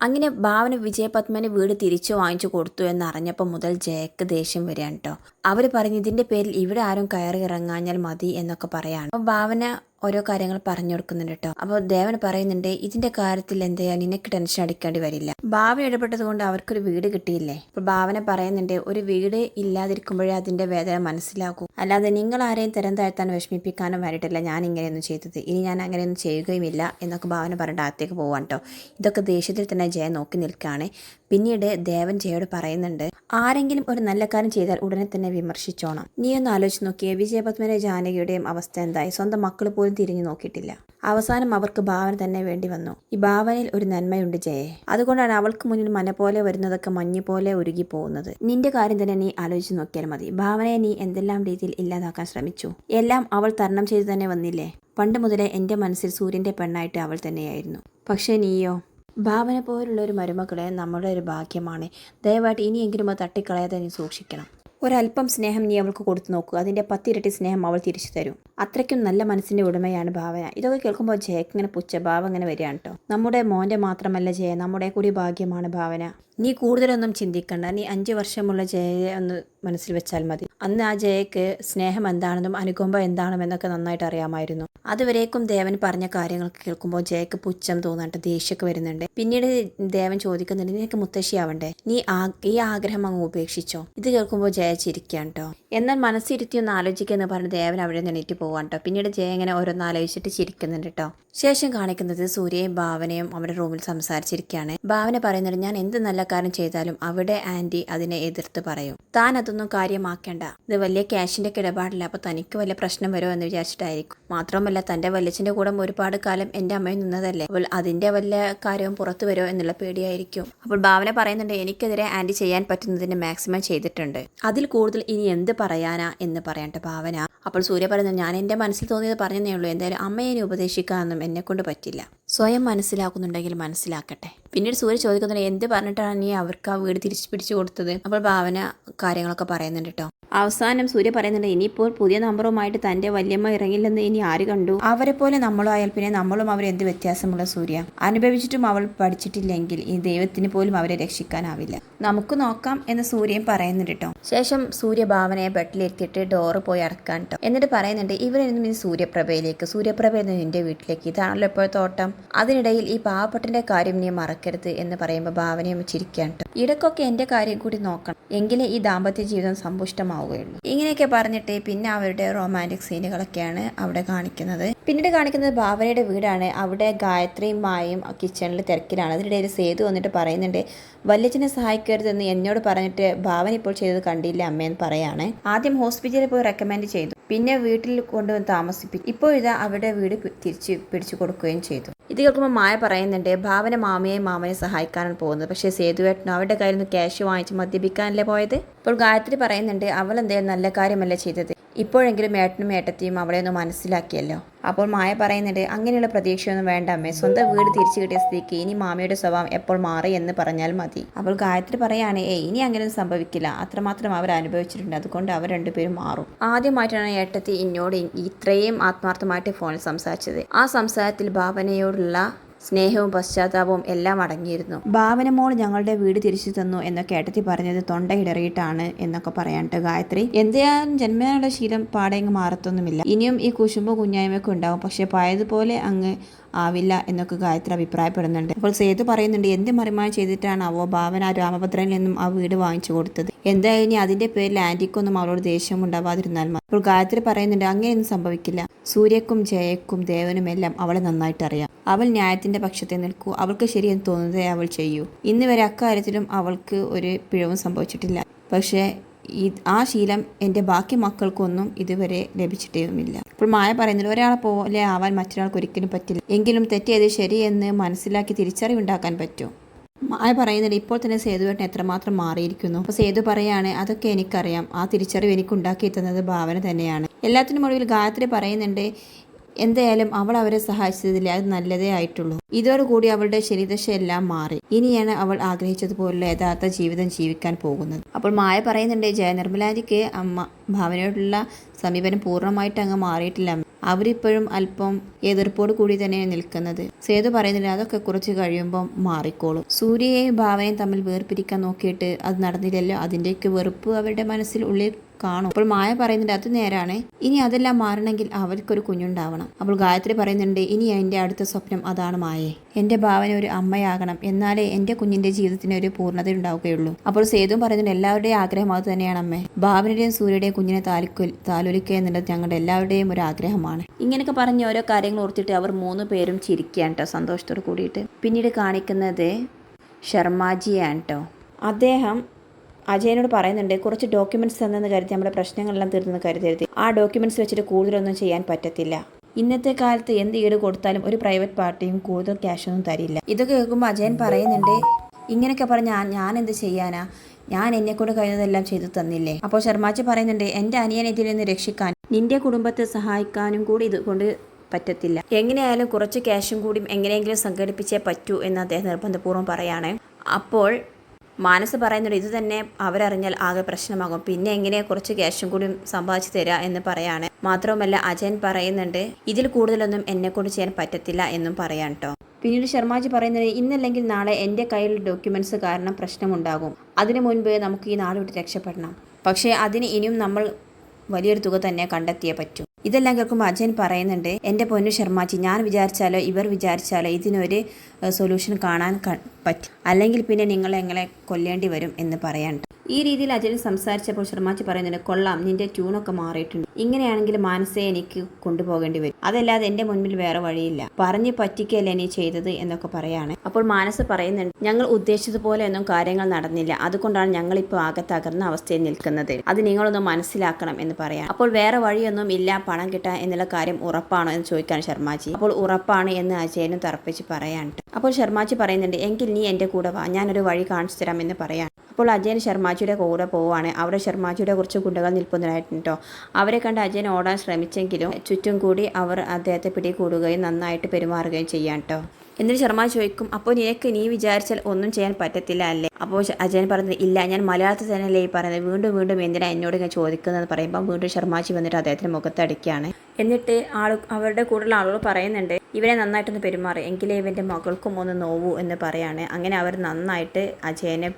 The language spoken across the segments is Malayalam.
അങ്ങനെ ഭാവന വിജയപത്മനെ വീട് തിരിച്ചു വാങ്ങിച്ചു കൊടുത്തു എന്നറിഞ്ഞപ്പോൾ മുതൽ ജയക്ക് ദേഷ്യം വരികയാണ് കേട്ടോ അവർ പറഞ്ഞു ഇതിന്റെ പേരിൽ ഇവിടെ ആരും കയറി ഇറങ്ങാഞ്ഞാൽ മതി എന്നൊക്കെ പറയാണ്. അപ്പോൾ ഭാവന ഓരോ കാര്യങ്ങൾ പറഞ്ഞു കൊടുക്കുന്നുണ്ട് കേട്ടോ. അപ്പോൾ ദേവൻ പറയുന്നുണ്ട് ഇതിന്റെ കാര്യത്തിൽ എന്താ നിനക്ക് ടെൻഷൻ അടിക്കേണ്ടി വരില്ല. ഭാവന ഇടപെട്ടത് കൊണ്ട് അവർക്കൊരു വീട് കിട്ടിയില്ലേ? അപ്പോൾ ഭാവന പറയുന്നുണ്ട് ഒരു വീട് ഇല്ലാതിരിക്കുമ്പോഴേ അതിന്റെ വേദന മനസ്സിലാക്കൂ. അല്ലാതെ നിങ്ങൾ ആരെയും തരം താഴ്ത്താൻ വിഷമിപ്പിക്കാനും വരട്ടില്ല. ഞാൻ ഇങ്ങനെയൊന്നും ചെയ്തത്. ഇനി ഞാൻ അങ്ങനെയൊന്നും ചെയ്യുകയുമില്ല എന്നൊക്കെ ഭാവന പറഞ്ഞിട്ട് അകത്തേക്ക് പോവാൻ കേട്ടോ. ഇതൊക്കെ ദേഷ്യത്തിൽ തന്നെ ജയ നോക്കി നിൽക്കുകയാണ്. പിന്നീട് ദേവൻ ജയോട് പറയുന്നുണ്ട് ആരെങ്കിലും ഒരു നല്ല കാര്യം ചെയ്താൽ ഉടനെ തന്നെ വിമർശിച്ചോണം. നീ ഒന്ന് ആലോചിച്ച് നോക്കിയേ വിജയപത്മനെ ജാനകിയുടെയും അവസ്ഥ എന്തായി? സ്വന്തം മക്കൾ പോലും തിരിഞ്ഞു നോക്കിയിട്ടില്ല. അവസാനം അവർക്ക് ഭാവന തന്നെ വേണ്ടി വന്നു. ഈ ഭാവനയിൽ ഒരു നന്മയുണ്ട് ജയെ. അതുകൊണ്ടാണ് അവൾക്ക് മുന്നിൽ മന പോലെ വരുന്നതൊക്കെ മഞ്ഞ് പോലെ ഉരുകി പോകുന്നത്. നിന്റെ കാര്യം തന്നെ നീ ആലോചിച്ച് നോക്കിയാൽ മതി. ഭാവനയെ നീ എന്തെല്ലാം രീതിയിൽ ഇല്ലാതാക്കാൻ ശ്രമിച്ചു? എല്ലാം അവൾ തരണം ചെയ്ത് തന്നെ വന്നില്ലേ? പണ്ട് മുതലേ എന്റെ മനസ്സിൽ സൂര്യന്റെ പെണ്ണായിട്ട് അവൾ തന്നെയായിരുന്നു. പക്ഷേ നീയോ? ഭാവന പോലുള്ള ഒരു മരുമക്കളെ നമ്മുടെ ഒരു ഭാഗ്യമാണ്. ദയവായിട്ട് ഇനിയെങ്കിലും അത് തട്ടിക്കളയാതെ നീ സൂക്ഷിക്കണം. ഒരല്പം സ്നേഹം നീ അവൾക്ക് കൊടുത്തു നോക്കൂ. അതിന്റെ പത്തിരട്ടി സ്നേഹം അവൾ തിരിച്ചു തരും. അത്രയ്ക്കും നല്ല മനസ്സിന്റെ ഉടമയാണ് ഭാവന. ഇതൊക്കെ കേൾക്കുമ്പോൾ ജയക്ക് ഇങ്ങനെ പുച്ഛ ഭാവം ഇങ്ങനെ വരികയാണ് കേട്ടോ നമ്മുടെ മോന്റെ മാത്രമല്ല ജയ നമ്മുടെ കൂടി ഭാഗ്യമാണ് ഭാവന. നീ കൂടുതലൊന്നും ചിന്തിക്കണ്ട. നീ അഞ്ച് വർഷമുള്ള ജയയെ ഒന്ന് മനസ്സിൽ വെച്ചാൽ മതി. അന്ന് ആ ജയയ്ക്ക് സ്നേഹം എന്താണെന്നും അനുകമ്പ എന്താണെന്നൊക്കെ നന്നായിട്ട് അറിയാമായിരുന്നു. അതുവരേക്കും ദേവൻ പറഞ്ഞ കാര്യങ്ങൾ കേൾക്കുമ്പോൾ ജയക്ക് പുച്ഛം തോന്നാണ്ട് ദേഷ്യമൊക്കെ വരുന്നുണ്ട്. പിന്നീട് ദേവൻ ചോദിക്കുന്നുണ്ട് നിനക്ക് മുത്തശ്ശിയാവണ്ടേ നീ ആ ഈ ആഗ്രഹം അങ്ങ് ഉപേക്ഷിച്ചോ? ഇത് കേൾക്കുമ്പോൾ ജയ ചിരിക്കാൻ കേട്ടോ എന്നാൽ മനസ്സിരുത്തി ഒന്ന് ആലോചിക്കുക എന്ന് പറഞ്ഞ് ദേവൻ അവിടെ നിന്ന് എണീറ്റ് പോവാൻ കേട്ടോ പിന്നീട് ജയ ഇങ്ങനെ ഓരോന്ന് ആലോചിച്ചിട്ട് ചിരിക്കുന്നുണ്ട് കേട്ടോ ശേഷം കാണിക്കുന്നത് സൂര്യയും ഭാവനയും അവരുടെ റൂമിൽ സംസാരിച്ചിരിക്കുകയാണ്. ഭാവന പറയുന്നുണ്ട് ഞാൻ എന്ത് നല്ല കാര്യം ചെയ്താലും അവിടെ ആന്റി അതിനെ എതിർത്ത് പറയും. താൻ അതൊന്നും കാര്യമാക്കേണ്ട. ഇത് വലിയ ക്യാഷിന്റെ കിടപാടില്ല. അപ്പോൾ അപ്പൊ തനിക്ക് വലിയ പ്രശ്നം വരുമോ എന്ന് വിചാരിച്ചിട്ടായിരിക്കും. മാത്രമല്ല തന്റെ വല്യച്ഛന്റെ കൂടെ ഒരുപാട് കാലം എന്റെ അമ്മയിൽ നിന്നതല്ലേ? അപ്പോൾ അതിന്റെ വല്ല കാര്യവും പുറത്തു വരുമോ എന്നുള്ള പേടിയായിരിക്കും. അപ്പോൾ ഭാവന പറയുന്നുണ്ട് എനിക്കെതിരെ ആന്റി ചെയ്യാൻ പറ്റുന്നതിന് മാക്സിമം ചെയ്തിട്ടുണ്ട്. അതിൽ കൂടുതൽ ഇനി എന്ത് പറയാനാ? എന്ന് പറയട്ടെ ഭാവന. അപ്പോൾ സൂര്യ പറയുന്നത് ഞാൻ എന്റെ മനസ്സിൽ തോന്നിയത് പറഞ്ഞതേ ഉള്ളൂ. എന്തായാലും അമ്മയെ ഉപദേശിക്കാനൊന്നും എന്നെ കൊണ്ട് പറ്റില്ല. സ്വയം മനസ്സിലാക്കുന്നുണ്ടെങ്കിൽ മനസ്സിലാക്കട്ടെ. പിന്നീട് സൂര്യ ചോദിക്കുന്നുണ്ട് എന്ത് പറഞ്ഞിട്ടാണ് നീ അവർക്ക് ആ വീട് തിരിച്ചു പിടിച്ചു കൊടുത്തത്? അപ്പോൾ ഭാവന കാര്യങ്ങളൊക്കെ പറയുന്നുണ്ട് കേട്ടോ. അവസാനം സൂര്യ പറയുന്നുണ്ട് ഇനിയിപ്പോൾ പുതിയ നമ്പറുമായിട്ട് തന്റെ വല്യമ്മ ഇറങ്ങില്ലെന്ന് ഇനി ആര് കണ്ടു? അവരെ പോലെ നമ്മളും ആയാൽ പിന്നെ നമ്മളും അവർ എന്ത് വ്യത്യാസമുള്ള സൂര്യ? അനുഭവിച്ചിട്ടും അവൾ പഠിച്ചിട്ടില്ലെങ്കിൽ ഈ ദൈവത്തിന് പോലും അവരെ രക്ഷിക്കാനാവില്ല. നമുക്ക് നോക്കാം എന്ന് സൂര്യൻ പറയുന്നുണ്ട് കേട്ടോ. ശേഷം സൂര്യ ഭാവനയെ ബെഡിലിരുത്തിയിട്ട് ഡോറ് പോയി അടക്കാൻ കേട്ടോ എന്നിട്ട് പറയുന്നുണ്ട് ഇവരെന്നും ഇനി സൂര്യപ്രഭയിലേക്ക് സൂര്യപ്രഭ എന്ന് നിന്റെ വീട്ടിലേക്ക് ഇതാണല്ലോ ഇപ്പോഴത്തെ ഓട്ടം അതിനിടയിൽ ഈ പാവപ്പെട്ടന്റെ കാര്യം നീ മറക്കരുത് എന്ന് പറയുമ്പോൾ ഭാവനയും ചിരിക്കാൻ കേട്ടോ ഇടക്കൊക്കെ എന്റെ കാര്യം കൂടി നോക്കണം. എങ്കിലേ ഈ ദാമ്പത്യ ജീവിതം സമ്പുഷ്ടമാവുകയുള്ളൂ ഇങ്ങനെയൊക്കെ പറഞ്ഞിട്ട് പിന്നെ അവരുടെ റൊമാന്റിക് സീനുകളൊക്കെയാണ് അവിടെ കാണിക്കുന്നത്. പിന്നീട് കാണിക്കുന്നത് ഭാവനയുടെ വീടാണ്. അവിടെ ഗായത്രിയും മായും കിച്ചണിൽ തിരക്കിലാണ്. അതിനിടയിൽ സേതു വന്നിട്ട് പറയുന്നുണ്ട് വല്യച്ഛനെ സഹായിക്കരുതെന്ന് എന്നോട് പറഞ്ഞിട്ട് ഭാവന ഇപ്പോൾ ചെയ്തത് കണ്ടില്ല അമ്മയെന്ന് പറയാണ്. ആദ്യം ഹോസ്പിറ്റലിൽ പോയി റെക്കമെൻഡ് ചെയ്തു. പിന്നെ വീട്ടിൽ കൊണ്ടുവന്ന് താമസിപ്പിച്ചു. ഇപ്പോൾ ഇതാ അവരുടെ വീട് തിരിച്ച് പിടിച്ചു കൊടുക്കുകയും ചെയ്തു. ഇത് കേൾക്കുമ്പോൾ മായ പറയുന്നുണ്ട് ഭാവന മാമയെ മാമനെ സഹായിക്കാനാണ് പോകുന്നത്. പക്ഷേ സേതുവേട്ടനും അവരുടെ കയ്യിൽ നിന്ന് ക്യാഷ് വാങ്ങിച്ച് മദ്യപിക്കാനല്ലേ പോയത്? ഇപ്പോൾ ഗായത്രി പറയുന്നുണ്ട് അവൾ എന്തായാലും നല്ല കാര്യമല്ല ചെയ്തത്. ഇപ്പോഴെങ്കിലും ഏട്ടനും ഏട്ടത്തിയും അവളെ ഒന്ന് മനസ്സിലാക്കിയല്ലോ. അപ്പോൾ മായ പറയുന്നുണ്ട് അങ്ങനെയുള്ള പ്രതീക്ഷയൊന്നും വേണ്ട അമ്മേ. സ്വന്തം വീട് തിരിച്ചു കിട്ടിയ സ്ഥിതിക്ക് ഇനി മാമയുടെ സ്വഭാവം എപ്പോൾ മാറി എന്ന് പറഞ്ഞാൽ മതി. അപ്പോൾ ഗായത്രി പറയാണ് ഏ ഇനി അങ്ങനെയൊന്നും സംഭവിക്കില്ല. അത്രമാത്രം അവർ അനുഭവിച്ചിട്ടുണ്ട്. അതുകൊണ്ട് അവർ രണ്ടുപേരും മാറും. ആദ്യമായിട്ടാണ് ഏട്ടത്തി എന്നോട് ഇത്രയും ആത്മാർത്ഥമായിട്ട് ഫോണിൽ സംസാരിച്ചത്. ആ സംസാരത്തിൽ ഭാവനയോടുള്ള സ്നേഹവും പശ്ചാത്താപവും എല്ലാം അടങ്ങിയിരുന്നു. ഭാവന മോൾ ഞങ്ങളുടെ വീട് തിരിച്ചു തന്നു എന്നൊക്കെ ഏട്ടത്തി പറഞ്ഞത് തൊണ്ടയിടറിയിട്ടാണ് എന്നൊക്കെ പറയാനിട്ട് ഗായത്രി. എന്തിനാലും ജന്മനുള്ള ശീലം പാടേങ്ങ് മാറത്തൊന്നുമില്ല. ഇനിയും ഈ കുശുമ്പോ കുഞ്ഞായ്മയൊക്കെ ഉണ്ടാവും. പക്ഷെ പഴയതുപോലെ അങ്ങ് ആവില്ല എന്നൊക്കെ ഗായത്രി അഭിപ്രായപ്പെടുന്നുണ്ട്. അപ്പോൾ സേതു പറയുന്നുണ്ട് എന്ത് മറിമായം ചെയ്തിട്ടാണ് അവോ ഭാവന രാമഭദ്രനിൽ നിന്നും ആ വീട് വാങ്ങിച്ചു കൊടുത്തത്? എന്തായാലും ഇനി അതിന്റെ പേരിൽ ആന്റിക്കൊന്നും അവളോട് ദേഷ്യം ഉണ്ടാവാതിരുന്നാൽ അപ്പോൾ ഗായത്രി പറയുന്നുണ്ട് അങ്ങനെയൊന്നും സംഭവിക്കില്ല. സൂര്യക്കും ജയക്കും ദേവനും എല്ലാം അവളെ നന്നായിട്ട് അറിയാം അവൾ ന്യായത്തിന്റെ പക്ഷത്തെ നിൽക്കൂ. അവൾക്ക് ശരിയെന്ന് തോന്നുന്നതേ അവൾ ചെയ്യൂ. ഇന്ന് വരെ അക്കാര്യത്തിലും അവൾക്ക് ഒരു പിഴവും സംഭവിച്ചിട്ടില്ല. പക്ഷേ ഈ ആ ശീലം എന്റെ ബാക്കി മക്കൾക്കൊന്നും ഇതുവരെ ലഭിച്ചിട്ടേയുമില്ല. ഇപ്പോൾ മായ പറയുന്നത് ഒരാളെ പോലെ ആവാൻ മറ്റൊരാൾക്ക് ഒരിക്കലും പറ്റില്ല. എങ്കിലും തെറ്റിയത് ശരിയെന്ന് മനസ്സിലാക്കി തിരിച്ചറിവുണ്ടാക്കാൻ പറ്റും. മായ പറയുന്നത് ഇപ്പോൾ തന്നെ സേതുവേട്ടൻ എത്രമാത്രം മാറിയിരിക്കുന്നു? അപ്പോൾ സേതു പറയാണ് അതൊക്കെ എനിക്കറിയാം. ആ തിരിച്ചറിവ് എനിക്ക് ഉണ്ടാക്കി എത്തുന്നത് ഭാവന തന്നെയാണ്. എല്ലാത്തിനും ഒടുവിൽ ഗായത്രി പറയുന്നുണ്ട് എന്തായാലും അവൾ അവരെ സഹായിച്ചതിൽ അത് നല്ലതേ ആയിട്ടുള്ളൂ. ഇതോടുകൂടി അവളുടെ ശരീരദശയെല്ലാം മാറി. ഇനിയാണ് അവൾ ആഗ്രഹിച്ചതുപോലുള്ള യഥാർത്ഥ ജീവിതം ജീവിക്കാൻ പോകുന്നത്. അപ്പോൾ മായ പറയുന്നുണ്ട് ജയനിർമ്മലാജിക്ക് അമ്മ ഭാവനയോടുള്ള സമീപനം പൂർണമായിട്ട് അങ്ങ് മാറിയിട്ടില്ല. അവരിപ്പോഴും അല്പം എതിർപ്പോട് കൂടി തന്നെയാണ് നിൽക്കുന്നത്. സേതു പറയുന്നില്ല അതൊക്കെ കുറച്ച് കഴിയുമ്പം മാറിക്കോളും. സൂര്യയെയും ഭാവനയും തമ്മിൽ വേർപിരിക്കാൻ നോക്കിയിട്ട് അത് നടന്നില്ലല്ലോ. അതിന്റെയൊക്കെ വെറുപ്പ് അവരുടെ മനസ്സിൽ ഉള്ളിൽ കാണും. അപ്പോൾ മായ പറയുന്നുണ്ട് അത് നേരാണ്. ഇനി അതെല്ലാം മാറണമെങ്കിൽ അവർക്കൊരു കുഞ്ഞുണ്ടാവണം. അപ്പോൾ ഗായത്രി പറയുന്നുണ്ട് ഇനി എന്റെ അടുത്ത സ്വപ്നം അതാണ് മായേ. എന്റെ ഭാവന ഒരു അമ്മയാകണം. എന്നാലേ എന്റെ കുഞ്ഞിന്റെ ജീവിതത്തിന് ഒരു പൂർണത ഉണ്ടാവുകയുള്ളൂ അപ്പോൾ സേതുവും പറയുന്നുണ്ട് എല്ലാവരുടെയും ആഗ്രഹം അത് തന്നെയാണ് അമ്മേ ഭാവനയുടെയും സൂര്യയുടെയും കുഞ്ഞിനെ താലിക്കൽ താലോലിക്കുക എന്നുള്ളത് ഞങ്ങളുടെ എല്ലാവരുടെയും ഒരു ആഗ്രഹമാണ്. ഇങ്ങനെയൊക്കെ പറഞ്ഞ് ഓരോ കാര്യങ്ങൾ ഓർത്തിട്ട് അവർ മൂന്ന് പേരും ചിരിക്കുകയാണ് കേട്ടോ സന്തോഷത്തോട് കൂടിയിട്ട്. പിന്നീട് കാണിക്കുന്നത് ശർമാജിയാണ് കേട്ടോ അദ്ദേഹം അജയനോട് പറയുന്നുണ്ട് കുറച്ച് ഡോക്യുമെന്റ്സ് തന്നെന്ന് കരുതി നമ്മുടെ പ്രശ്നങ്ങളെല്ലാം തീർന്നെന്ന് കരുതരുത് ആ ഡോക്യുമെന്റ്സ് വെച്ചിട്ട് കൂടുതലൊന്നും ചെയ്യാൻ പറ്റത്തില്ല. ഇന്നത്തെ കാലത്ത് എന്ത് ഈട് കൊടുത്താലും ഒരു പ്രൈവറ്റ് പാർട്ടിയും കൂടുതൽ ക്യാഷൊന്നും തരില്ല. ഇതൊക്കെ കേൾക്കുമ്പോൾ അജയൻ പറയുന്നുണ്ട് ഇങ്ങനെയൊക്കെ പറഞ്ഞാൽ ഞാൻ എന്ത് ചെയ്യാനാ? ഞാൻ എന്നെ കൊണ്ട് കഴിയുന്നതെല്ലാം ചെയ്തു തന്നില്ലേ? അപ്പോൾ ശർമാജി പറയുന്നുണ്ട് എന്റെ അനിയനെ ഇതിൽ നിന്ന് രക്ഷിക്കാൻ നിന്റെ കുടുംബത്തെ സഹായിക്കാനും കൂടി ഇതുകൊണ്ട് പറ്റത്തില്ല. എങ്ങനെയായാലും കുറച്ച് ക്യാഷും കൂടി എങ്ങനെയെങ്കിലും സംഘടിപ്പിച്ചേ പറ്റൂ എന്ന് അദ്ദേഹം നിർബന്ധപൂർവം പറയാണ്. അപ്പോൾ മാനസ് പറയുന്നുണ്ട് ഇത് തന്നെ അവരറിഞ്ഞാൽ ആകെ പ്രശ്നമാകും. പിന്നെ എങ്ങനെ കുറച്ച് ക്യാഷും കൂടി സമ്പാദിച്ചു തരാ എന്ന് പറയാണ്. മാത്രവുമല്ല അജയൻ പറയുന്നുണ്ട് ഇതിൽ കൂടുതലൊന്നും എന്നെ ചെയ്യാൻ പറ്റത്തില്ല എന്നും പറയാൻ കേട്ടോ പിന്നീട് ശർമാജി പറയുന്നത് ഇന്നല്ലെങ്കിൽ നാളെ എന്റെ കയ്യിൽ ഡോക്യുമെന്റ്സ് കാരണം പ്രശ്നമുണ്ടാകും. അതിനു മുൻപ് നമുക്ക് ഈ നാട് വിട്ട് രക്ഷപ്പെടണം. പക്ഷേ അതിന് ഇനിയും നമ്മൾ വലിയൊരു തുക തന്നെ കണ്ടെത്തിയേ പറ്റൂ. ഇതെല്ലാം കേൾക്കുമ്പോൾ അജയൻ പറയുന്നുണ്ട് എന്റെ പൊന്നു ശർമാജി ഞാൻ വിചാരിച്ചാലോ ഇവർ വിചാരിച്ചാലോ ഇതിനൊരു സൊല്യൂഷൻ കാണാൻ പറ്റും. അല്ലെങ്കിൽ പിന്നെ നിങ്ങൾ എങ്ങളെ കൊല്ലേണ്ടി വരും എന്ന് പറയാൻ ഈ രീതിയിൽ അജയൻ സംസാരിച്ചപ്പോൾ ശർമാജി പറയുന്നുണ്ട് കൊള്ളാം നിന്റെ ട്യൂണൊക്കെ മാറിയിട്ടുണ്ട്. ഇങ്ങനെയാണെങ്കിൽ മാനസയെ എനിക്ക് കൊണ്ടുപോകേണ്ടി വരും. അതല്ലാതെ എന്റെ മുൻപിൽ വേറെ വഴിയില്ല. പറഞ്ഞു പറ്റിക്കല്ലേ നീ ചെയ്തത്? എന്നൊക്കെ പറയാണ്. അപ്പോൾ മാനസ് പറയുന്നുണ്ട് ഞങ്ങൾ ഉദ്ദേശിച്ചതുപോലെ ഒന്നും കാര്യങ്ങൾ നടന്നില്ല. അതുകൊണ്ടാണ് ഞങ്ങൾ ഇപ്പോൾ ആകെ തകർന്ന അവസ്ഥയിൽ നിൽക്കുന്നത്. അത് നിങ്ങളൊന്ന് മനസ്സിലാക്കണം എന്ന് പറയാം അപ്പോൾ വേറെ വഴിയൊന്നും ഇല്ല പണം കിട്ടാൻ എന്നുള്ള കാര്യം ഉറപ്പാണോ എന്ന് ചോദിക്കാണ് ശർമാജി. അപ്പോൾ ഉറപ്പാണ് എന്ന് അജയനും തറപ്പിച്ച് പറയാനുണ്ട് അപ്പോൾ ശർമാജി പറയുന്നുണ്ട് എങ്കിൽ നീ എന്റെ കൂടെ വാ. ഞാനൊരു വഴി കാണിച്ചു തരാം എന്ന് പറയാൻ അപ്പോൾ അജയൻ ശർമാജിയുടെ കൂടെ പോവുകയാണ്. അവിടെ ശർമാജിയുടെ കുറച്ച് ഗുണ്ടകൾ നിൽപ്പുന്നതായിട്ടുണ്ടോ അവരെ കണ്ട് അജയൻ ഓടാൻ ശ്രമിച്ചെങ്കിലും ചുറ്റും കൂടി അവർ അദ്ദേഹത്തെ പിടികൂടുകയും നന്നായിട്ട് പെരുമാറുകയും ചെയ്യാം കേട്ടോ എന്നിട്ട് ശർമ്മ ചോദിക്കും അപ്പോൾ നിനക്ക് നീ വിചാരിച്ചാൽ ഒന്നും ചെയ്യാൻ പറ്റത്തില്ല അല്ലേ? അപ്പോൾ അജയൻ പറഞ്ഞത് ഇല്ല ഞാൻ മലയാളത്തിൽ തന്നെയല്ലേ ഈ പറയുന്നത്. വീണ്ടും വീണ്ടും എന്തിനാ എന്നോട് ഇങ്ങനെ ചോദിക്കുന്നത് പറയുമ്പോൾ വീണ്ടും ശർമാജി വന്നിട്ട് അദ്ദേഹത്തിന് മുഖത്തടിക്കുകയാണ്. എന്നിട്ട് ആൾ അവരുടെ കൂടുതൽ ആളുകൾ പറയുന്നുണ്ട് ഇവരെ നന്നായിട്ടൊന്ന് പെരുമാറി. എങ്കിലേ ഇവന്റെ മകൾക്കും ഒന്ന് നോവൂ എന്ന് പറയാണ്. അങ്ങനെ അവർ നന്നായിട്ട് അജയനെ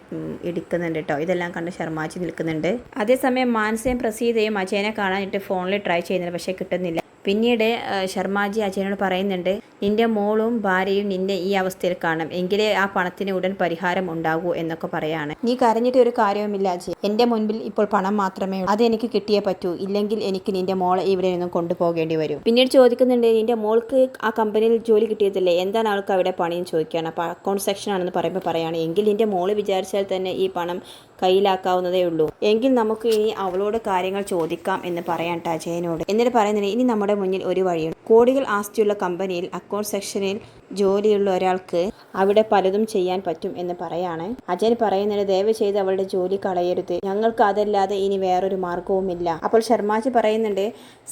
എടുക്കുന്നുണ്ട് കേട്ടോ ഇതെല്ലാം കണ്ട് ശർമാജി നിൽക്കുന്നുണ്ട്. അതേസമയം മാനസയും പ്രസീതയും അജയനെ കാണാനായിട്ട് ഫോണിൽ ട്രൈ ചെയ്യുന്നുണ്ട് പക്ഷേ കിട്ടുന്നില്ല. പിന്നീട് ശർമാജി അജയനോട് പറയുന്നുണ്ട് നിന്റെ മോളും ഭാര്യയും നിന്നെ ഈ അവസ്ഥയിൽ കാണും. എങ്കിലേ ആ പണത്തിന് ഉടൻ പരിഹാരം ഉണ്ടാകൂ എന്നൊക്കെ പറയാണ്. നീ കരഞ്ഞിട്ട് ഒരു കാര്യവുമില്ല അജയ് എന്റെ മുൻപിൽ ഇപ്പോൾ പണം മാത്രമേ ഉള്ളൂ. അത് എനിക്ക് കിട്ടിയേ പറ്റൂ. ഇല്ലെങ്കിൽ എനിക്ക് നിന്റെ മോളെ ഇവിടെ നിന്നും കൊണ്ടുപോകേണ്ടി വരും. പിന്നീട് ചോദിക്കുന്നുണ്ട് നിന്റെ മോൾക്ക് ആ കമ്പനിയിൽ ജോലി കിട്ടിയതല്ലേ എന്താണ് അവൾക്ക് അവിടെ പണിയും? ചോദിക്കുകയാണ്. അപ്പോൾ അക്കൗണ്ട് സെക്ഷൻ ആണെന്ന് പറയുമ്പോൾ പറയുകയാണ് എങ്കിൽ നിന്റെ മോൾ വിചാരിച്ചാൽ തന്നെ ഈ പണം കയ്യിലാക്കാവുന്നതേ ഉള്ളൂ. എങ്കിൽ നമുക്ക് ഇനി അവളോട് കാര്യങ്ങൾ ചോദിക്കാം എന്ന് പറയാൻ ടാജയനോട്. അജയനോട് എന്നിട്ട് പറയുന്നത് ഇനി നമ്മുടെ മുന്നിൽ ഒരു വഴിയുണ്ട്. കോടികൾ ആസ്തിയുള്ള കമ്പനിയിൽ അക്കൗണ്ട് സെക്ഷനിൽ ജോലിയുള്ള ഒരാൾക്ക് അവിടെ പലതും ചെയ്യാൻ പറ്റും എന്ന് പറയാണ്. അജയൻ പറയുന്നത് ദയവ് ചെയ്ത് അവളുടെ ജോലി കളയരുത്. ഞങ്ങൾക്ക് അതല്ലാതെ ഇനി വേറൊരു മാർഗവുമില്ല അപ്പോൾ ശർമാജി പറയുന്നുണ്ട്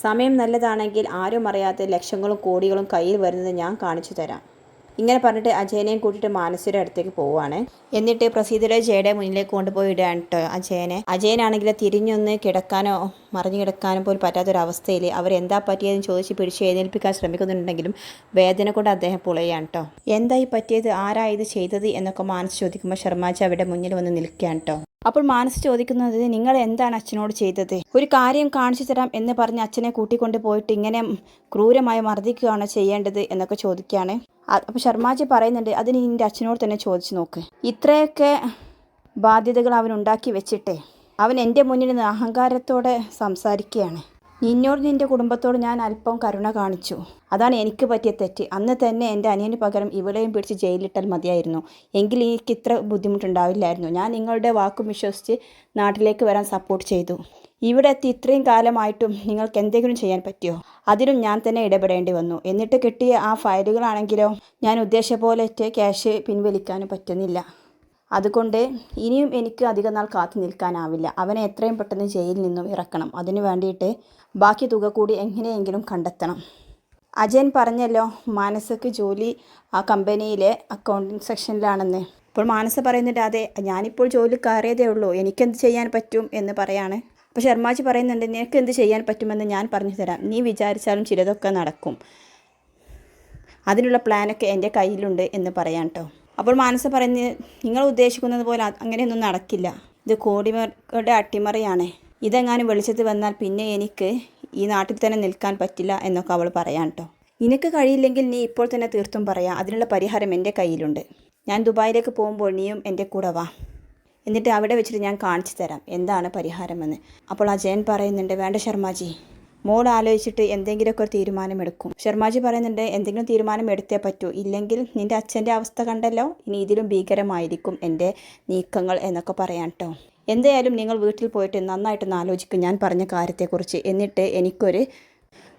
സമയം നല്ലതാണെങ്കിൽ ആരും അറിയാത്ത ലക്ഷങ്ങളും കോടികളും കയ്യിൽ വരുന്നത് ഞാൻ കാണിച്ചു തരാം. ഇങ്ങനെ പറഞ്ഞിട്ട് അജയനെയും കൂട്ടിയിട്ട് മാനസിയുടെ അടുത്തേക്ക് പോവുകയാണ് എന്നിട്ട് പ്രസീതയുടെ ജയുടെ മുന്നിലേക്ക് കൊണ്ടുപോയി ഇടുകയാണ് കേട്ടോ അജയനെ. അജയനാണെങ്കിൽ തിരിഞ്ഞൊന്ന് കിടക്കാനോ മറിഞ്ഞു കിടക്കാനോ പോലും പറ്റാത്തൊരവസ്ഥയിൽ അവരെന്താ പറ്റിയതെന്ന് ചോദിച്ച് പിടിച്ച് എഴുന്നേൽപ്പിക്കാൻ ശ്രമിക്കുന്നുണ്ടെങ്കിലും വേദന കൊണ്ട് അദ്ദേഹം പുളയാണ് കേട്ടോ എന്തായി പറ്റിയത്? ആരാ ഇത് ചെയ്തത്? എന്നൊക്കെ മാനസ് ചോദിക്കുമ്പോൾ ശർമാജി അവിടെ മുന്നിൽ വന്ന് നിൽക്കുകയാണ് കേട്ടോ അപ്പോൾ മാനസ് ചോദിക്കുന്നത് നിങ്ങൾ എന്താണ് അച്ഛനോട് ചെയ്തത്? ഒരു കാര്യം കാണിച്ചു തരാം എന്ന് പറഞ്ഞ് അച്ഛനെ കൂട്ടിക്കൊണ്ട് പോയിട്ട് ഇങ്ങനെ ക്രൂരമായി മർദ്ദിക്കുകയാണോ ചെയ്യേണ്ടത് എന്നൊക്കെ ചോദിക്കുകയാണ്. അപ്പോൾ ശർമാജി പറയുന്നുണ്ട് അതിന് നിന്റെ അച്ഛനോട് തന്നെ ചോദിച്ചു നോക്ക്. ഇത്രയൊക്കെ ബാധ്യതകൾ അവൻ ഉണ്ടാക്കി വെച്ചിട്ടേ അവൻ എന്റെ മുന്നിൽ നിന്ന് അഹങ്കാരത്തോടെ സംസാരിക്കുകയാണ്. നിന്നോട് നിന്റെ കുടുംബത്തോട് ഞാൻ അല്പം കരുണ കാണിച്ചു. അതാണ് എനിക്ക് പറ്റിയ തെറ്റ്. അന്ന് തന്നെ എന്റെ അനിയന് പകരം ഇവളെയും പിടിച്ച് ജയിലിട്ടാൽ മതിയായിരുന്നു. എങ്കിൽ എനിക്ക് ഇത്ര ബുദ്ധിമുട്ടുണ്ടാവില്ലായിരുന്നു. ഞാൻ നിങ്ങളുടെ വാക്കും വിശ്വസിച്ച് നാട്ടിലേക്ക് വരാൻ സപ്പോർട്ട് ചെയ്തു. ഇവിടെ എത്തി ഇത്രയും കാലമായിട്ടും നിങ്ങൾക്ക് എന്തെങ്കിലും ചെയ്യാൻ പറ്റിയോ? അതിനും ഞാൻ തന്നെ ഇടപെടേണ്ടി വന്നു. എന്നിട്ട് കിട്ടിയ ആ ഫയലുകളാണെങ്കിലോ ഞാൻ ഉദ്ദേശിച്ച പോലെ ക്യാഷ് പിൻവലിക്കാനും പറ്റുന്നില്ല. അതുകൊണ്ട് ഇനിയും എനിക്ക് അധികം നാൾ കാത്തു നിൽക്കാനാവില്ല. അവനെ എത്രയും പെട്ടെന്ന് ജയിലിൽ നിന്നും ഇറക്കണം. അതിനു വേണ്ടിയിട്ട് ബാക്കി തുക കൂടി എങ്ങനെയെങ്കിലും കണ്ടെത്തണം. അജയൻ പറഞ്ഞല്ലോ മാനസക്ക് ജോലി ആ കമ്പനിയിലെ അക്കൗണ്ടിങ് സെക്ഷനിലാണെന്ന് അപ്പോൾ മാനസ പറയുന്നുണ്ട് അതെ ഞാനിപ്പോൾ ജോലി കയറിയതേ ഉള്ളൂ. എനിക്കെന്ത് ചെയ്യാൻ പറ്റും? എന്ന് പറയാണ്. അപ്പോൾ ശർമാജി പറയുന്നുണ്ട് നിനക്ക് എന്ത് ചെയ്യാൻ പറ്റുമെന്ന് ഞാൻ പറഞ്ഞു തരാം നീ വിചാരിച്ചാലും ചിലതൊക്കെ നടക്കും. അതിനുള്ള പ്ലാനൊക്കെ എന്റെ കയ്യിലുണ്ട് എന്ന് പറയാം കേട്ടോ അപ്പോൾ മാനസ പറയുന്നത് നിങ്ങൾ ഉദ്ദേശിക്കുന്നത് പോലെ അങ്ങനെയൊന്നും നടക്കില്ല. ഇത് കോടിമറുടെ അട്ടിമറിയാണ്. ഇതെങ്ങാനും വെളിച്ചത്ത് വന്നാൽ പിന്നെ എനിക്ക് ഈ നാട്ടിൽ തന്നെ നിൽക്കാൻ പറ്റില്ല എന്നൊക്കെ അവൾ പറയാം കേട്ടോ നിനക്ക് കഴിയില്ലെങ്കിൽ നീ ഇപ്പോൾ തന്നെ തീർത്തും പറയാം. അതിനുള്ള പരിഹാരം എന്റെ കയ്യിലുണ്ട്. ഞാൻ ദുബായിലേക്ക് പോകുമ്പോൾ നീയും എന്റെ കൂടെ വാ. എന്നിട്ട് അവിടെ വെച്ചിട്ട് ഞാൻ കാണിച്ചു തരാം. എന്താണ് പരിഹാരമെന്ന്. അപ്പോൾ അജയൻ പറയുന്നുണ്ട് വേണ്ട ശർമാജി മോൾ ആലോചിച്ചിട്ട് എന്തെങ്കിലുമൊക്കെ ഒരു തീരുമാനമെടുക്കും. ശർമാജി പറയുന്നുണ്ട് എന്തെങ്കിലും തീരുമാനം എടുത്തേ പറ്റൂ. ഇല്ലെങ്കിൽ നിന്റെ അച്ഛന്റെ അവസ്ഥ കണ്ടല്ലോ? ഇനി ഇതിലും ഭീകരമായിരിക്കും എന്റെ നീക്കങ്ങൾ എന്നൊക്കെ പറയാം കേട്ടോ എന്തായാലും നിങ്ങൾ വീട്ടിൽ പോയിട്ട് നന്നായിട്ടൊന്ന് ആലോചിക്കും. ഞാൻ പറഞ്ഞ കാര്യത്തെക്കുറിച്ച് എന്നിട്ട് എനിക്കൊരു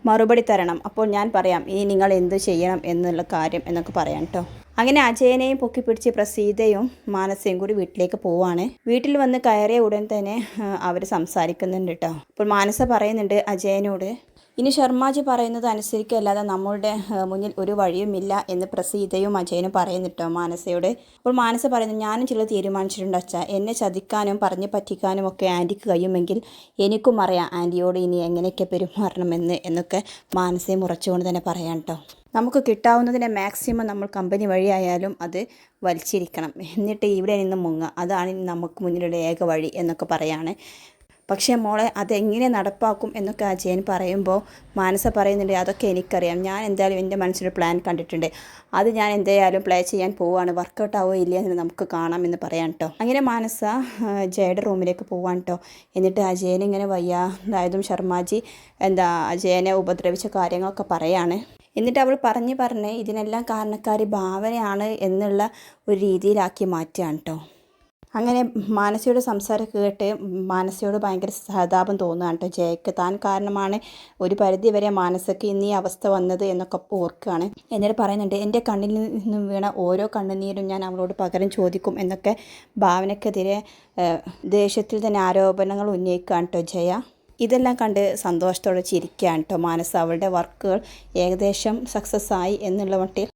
മറുപടി തരണം. അപ്പോൾ ഞാൻ പറയാം ഇനി നിങ്ങൾ എന്ത് ചെയ്യണം എന്നുള്ള കാര്യം എന്നൊക്കെ പറയാം കേട്ടോ അങ്ങനെ അജയനെയും പൊക്കിപ്പിടിച്ച് പ്രസീതയും മാനസയും കൂടി വീട്ടിലേക്ക് പോവാണ്. വീട്ടിൽ വന്ന് കയറിയ ഉടൻ തന്നെ അവർ സംസാരിക്കുന്നുണ്ട് കേട്ടോ അപ്പോൾ മാനസ പറയുന്നുണ്ട് അജയനോട് ഇനി ശർമാജി പറയുന്നത് അനുസരിക്കല്ലാതെ നമ്മളുടെ മുന്നിൽ ഒരു വഴിയുമില്ല എന്ന് പ്രസീതയും അജയനും പറയുന്നുട്ടോ മാനസയോട്. അപ്പോൾ മാനസ പറയുന്നു ഞാനും ചിലത് തീരുമാനിച്ചിട്ടുണ്ട് അച്ഛ. എന്നെ ചതിക്കാനും പറഞ്ഞു പറ്റിക്കാനും ഒക്കെ ആന്റിക്ക് കഴിയുമെങ്കിൽ എനിക്കും അറിയാം ആന്റിയോട് ഇനി എങ്ങനെയൊക്കെ പെരുമാറണമെന്ന് എന്നൊക്കെ മാനസയെ മുറച്ചുകൊണ്ട് തന്നെ പറയാം കേട്ടോ നമുക്ക് കിട്ടാവുന്നതിനെ മാക്സിമം നമ്മൾ കമ്പനി വഴിയായാലും അത് വലിച്ചിരിക്കണം. എന്നിട്ട് ഇവിടെ നിന്ന് മുങ്ങുക അതാണ് നമുക്ക് മുന്നിലുള്ള ഏക വഴി എന്നൊക്കെ പറയാണ്. പക്ഷേ മോളെ അതെങ്ങനെ നടപ്പാക്കും എന്നൊക്കെ അജയൻ പറയുമ്പോൾ മാനസ പറയുന്നുണ്ട് അതൊക്കെ എനിക്കറിയാം. ഞാൻ എന്തായാലും എന്റെ മനസ്സിലൊരു പ്ലാൻ കണ്ടിട്ടുണ്ട്. അത് ഞാൻ എന്തായാലും പ്ലേ ചെയ്യാൻ പോവുകയാണ് വർക്കൗട്ട് ആവോ ഇല്ല എന്ന് നമുക്ക് കാണാം എന്ന് പറയാം കേട്ടോ അങ്ങനെ മാനസ ജയുടെ റൂമിലേക്ക് പോവാൻ കേട്ടോ എന്നിട്ട് അജയൻ ഇങ്ങനെ വയ്യ. വയ്യാതായതും ശർമാജി എന്താ അജയനെ ഉപദ്രവിച്ച കാര്യങ്ങളൊക്കെ പറയാണ്. എന്നിട്ട് അവൾ പറഞ്ഞ് പറഞ്ഞ് ഇതിനെല്ലാം കാരണക്കാരി ഭാവനയാണ് എന്നുള്ള ഒരു രീതിയിലാക്കി മാറ്റുകയാണ് കേട്ടോ അങ്ങനെ മാനസിയുടെ സംസാരം കേട്ട് മാനസിയോട് ഭയങ്കര സഹതാപം തോന്നുകയാണ് കേട്ടോ. ജയക്ക് താൻ കാരണമാണ് ഒരു പരിധി വരെ മാനസയ്ക്ക് ഇന്ന് ഈ അവസ്ഥ വന്നത് എന്നൊക്കെ ഓർക്കുകയാണ്. എന്നിട്ട് പറയുന്നുണ്ട് എന്റെ കണ്ണിൽ നിന്നും വീണ ഓരോ കണ്ണുനീരും ഞാൻ അവളോട് പകരം ചോദിക്കും എന്നൊക്കെ ഭാവനക്കെതിരെ ദേഷ്യത്തിൽ തന്നെ ആരോപണങ്ങൾ ഉന്നയിക്കുകയാണ് കേട്ടോ ജയ. ഇതെല്ലാം കണ്ട് സന്തോഷത്തോടെ ചിരിക്കുകയാണ് കേട്ടോ മാനസ. അവളുടെ വർക്കുകൾ ഏകദേശം സക്സസ് ആയി എന്നുള്ള മട്ടിൽ